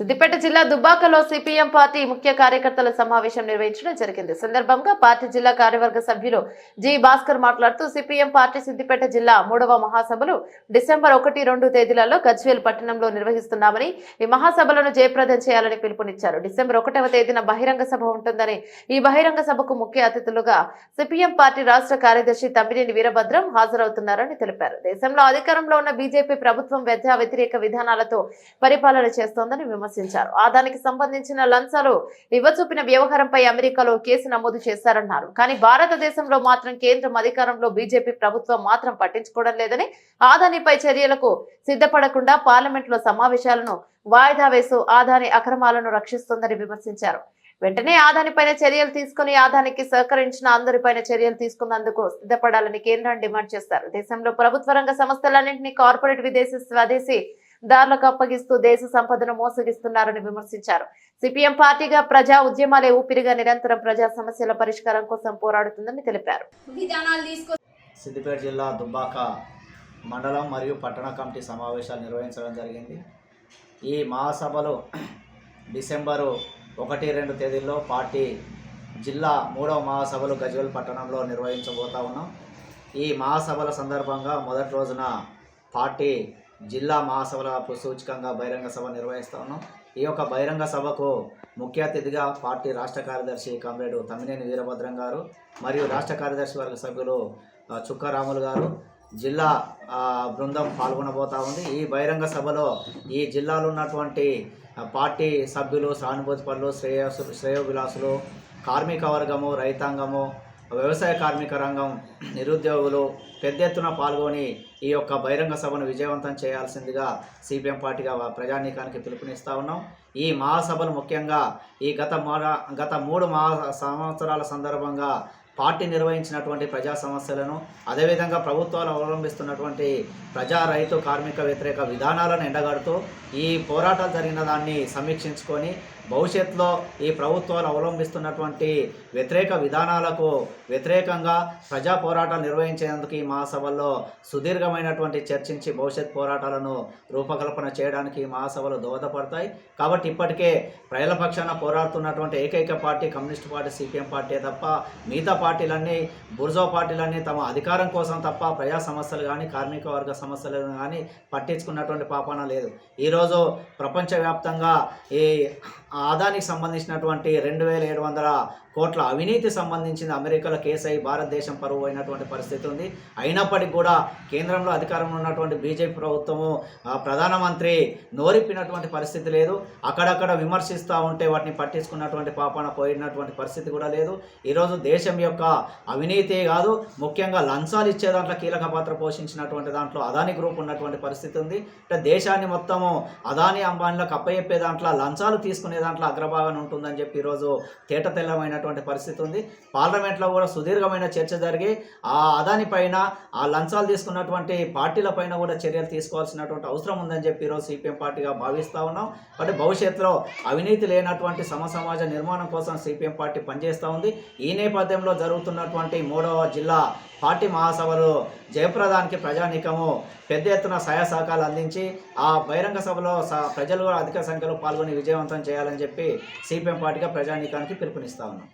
సిద్దిపేట జిల్లా దుబ్బాకలో CPM party ముఖ్య కార్యకర్తల సమావేశం నిర్వహించడం జరిగింది. సందర్భంగా పార్టీ జిల్లా కార్యవర్గ సభ్యులు జి భాస్కర్ మాట్లాడుతూ సిపిఎం పార్టీ సిద్దిపేట జిల్లా మూడవ మహాసభలు డిసెంబర్ ఒకటి రెండు తేదీలలో గజ్వేల్ పట్టణంలో నిర్వహిస్తున్నామని ఈ మహాసభలను జయప్రదం చేయాలని పిలుపునిచ్చారు. డిసెంబర్ ఒకటవ తేదీన బహిరంగ సభ ఉంటుందని ఈ బహిరంగ సభకు ముఖ్య అతిథులుగా సిపిఎం పార్టీ రాష్ట్ర కార్యదర్శి తమ్మినేని వీరభద్రం హాజరవుతున్నారని తెలిపారు. దేశంలో అధికారంలో ఉన్న బీజేపీ ప్రభుత్వం విద్యా వ్యతిరేక విధానాలతో పరిపాలన చేస్తోందని విమర్శించారు ఆదానికి సంబంధించిన లంచాలు ఇవ్వచూపిన వ్యవహారంపై అమెరికాలో కేసు నమోదు చేశారన్నారు. కానీ భారతదేశంలో మాత్రం కేంద్రం అధికారంలో బీజేపీ ప్రభుత్వం మాత్రం పట్టించుకోవడం లేదని ఆదానిపై చర్యలకు సిద్ధపడకుండా పార్లమెంట్లో సమావేశాలను వాయిదా వేస్తూ ఆదాని అక్రమాలను రక్షిస్తోందని విమర్శించారు. వెంటనే ఆదానిపైన చర్యలు తీసుకుని ఆదానికి సహకరించిన అందరిపైన చర్యలు తీసుకున్నందుకు సిద్ధపడాలని కేంద్రాన్ని డిమాండ్ చేస్తారు. దేశంలో ప్రభుత్వ రంగ సంస్థలన్నింటినీ కార్పొరేట్ విదేశీ స్వదేశీ దారులకు అప్పగిస్తూ దేశ సంపదను మోసగిస్తున్నారని విమర్శించారు. సిపిఎం పార్టీగా ప్రజా ఉద్యమాలే ఊపిరిగా నిరంతరం ప్రజా సమస్యల పరిష్కారం కోసం పోరాడుతుందని తెలిపారు. సిద్దిపేట జిల్లా దుబ్బాక మండలం మరియు పట్టణ కమిటీ సమావేశాలు నిర్వహించడం జరిగింది. ఈ మహాసభలు డిసెంబరు ఒకటి రెండు తేదీల్లో పార్టీ జిల్లా మూడవ మహాసభలు గజ్వేల్ పట్టణంలో నిర్వహించబోతా ఉన్నాం. ఈ మహాసభల సందర్భంగా మొదటి రోజున పార్టీ జిల్లా మహాసభల సూచకంగా బహిరంగ సభ నిర్వహిస్తా ఉన్నాం. ఈ యొక్క బహిరంగ సభకు ముఖ్య అతిథిగా పార్టీ రాష్ట్ర కార్యదర్శి కామ్రేడు తమ్మినేని వీరభద్రం గారు మరియు రాష్ట్ర కార్యదర్శి వర్గ సభ్యులు చుక్కారాములు గారు. జిల్లా బృందం పాల్గొనబోతా ఉంది. ఈ బహిరంగ సభలో ఈ జిల్లాలో ఉన్నటువంటి పార్టీ సభ్యులు సానుభూతి పనులు శ్రేయసు శ్రేయోభిలాసులు కార్మిక వర్గము రైతాంగము వ్యవసాయ కార్మిక రంగం నిరుద్యోగులు పెద్ద ఎత్తున పాల్గొని ఈ యొక్క బహిరంగ సభను విజయవంతం చేయాల్సిందిగా సిపిఎం పార్టీగా ప్రజానీకానికి పిలుపునిస్తా ఉన్నాం. ఈ మహాసభలు ముఖ్యంగా ఈ గత మూడ గత మూడు మహా సంవత్సరాల సందర్భంగా పార్టీ నిర్వహించినటువంటి ప్రజా సమస్యలను అదేవిధంగా ప్రభుత్వాలు అవలంబిస్తున్నటువంటి ప్రజా రైతు కార్మిక వ్యతిరేక విధానాలను ఎండగడుతూ ఈ పోరాటాలు జరిగిన దాన్ని సమీక్షించుకొని భవిష్యత్తులో ఈ ప్రభుత్వాలు అవలంబిస్తున్నటువంటి వ్యతిరేక విధానాలకు వ్యతిరేకంగా ప్రజా పోరాటాలు నిర్వహించేందుకు ఈ మహాసభల్లో సుదీర్ఘమైనటువంటి చర్చించి భవిష్యత్ పోరాటాలను రూపకల్పన చేయడానికి ఈ మహాసభలు దోహదపడతాయి. కాబట్టి ఇప్పటికే ప్రజల పక్షాన పోరాడుతున్నటువంటి ఏకైక party communist party CPM party తప్ప మిగతా పార్టీలన్నీ బుర్జో పార్టీలన్నీ తమ అధికారం కోసం తప్ప ప్రజా సమస్యలు కానీ కార్మిక వర్గ సమస్యలు కానీ పట్టించుకున్నటువంటి పాపన లేదు. ఈరోజు ప్రపంచవ్యాప్తంగా ఈ ఆదానికి సంబంధించినటువంటి రెండు వేల ఏడు వందల కోట్ల అవినీతి సంబంధించిన అమెరికాలో కేసు అయి భారతదేశం పరువు అయినటువంటి పరిస్థితి ఉంది. అయినప్పటికీ కూడా కేంద్రంలో అధికారంలో ఉన్నటువంటి బీజేపీ ప్రభుత్వము ఆ, ప్రధానమంత్రి నోరిప్పినటువంటి పరిస్థితి లేదు. అక్కడక్కడ విమర్శిస్తూ ఉంటే వాటిని పట్టించుకున్నటువంటి పాపన పోయినటువంటి పరిస్థితి కూడా లేదు. ఈరోజు దేశం యొక్క అవినీతి కాదు ముఖ్యంగా లంచాలు ఇచ్చే దాంట్లో కీలక పాత్ర పోషించినటువంటి దాంట్లో అదాని గ్రూప్ ఉన్నటువంటి పరిస్థితి ఉంది. అంటే దేశాన్ని మొత్తము అదాని అంబానీలకు అప్పచెప్పే దాంట్లో లంచాలు తీసుకునే దాంట్లో అగ్రభాగాన ఉంటుందని చెప్పి ఈరోజు తేట తెల్లమైనటువంటి పరిస్థితి ఉంది. పార్లమెంట్లో కూడా సుదీర్ఘమైన చర్చ జరిగి ఆ అదాని పైన ఆ లంచాలు తీసుకున్నటువంటి పార్టీల పైన కూడా చర్యలు తీసుకోవాల్సినటువంటి అవసరం ఉందని చెప్పి ఈరోజు సిపిఎం పార్టీగా భావిస్తూ ఉన్నాం. అంటే భవిష్యత్తులో అవినీతి లేనటువంటి సమ సమాజ నిర్మాణం కోసం సిపిఎం పార్టీ పనిచేస్తూ ఉంది. ఈ నేపథ్యంలో జరుగుతున్నటువంటి మూడవ జిల్లా పార్టీ మహాసభలో జయప్రదానికి ప్రజానీకము పెద్ద ఎత్తున సహాయ సహకారాలు అందించి ఆ బహిరంగ సభలో స- ప్రజలు కూడా అధిక సంఖ్యలో పాల్గొని విజయవంతం చేయాలని చెప్పి సిపిఎం పార్టీగా ప్రజానీకానికి పిలుపునిస్తా ఉన్నాం.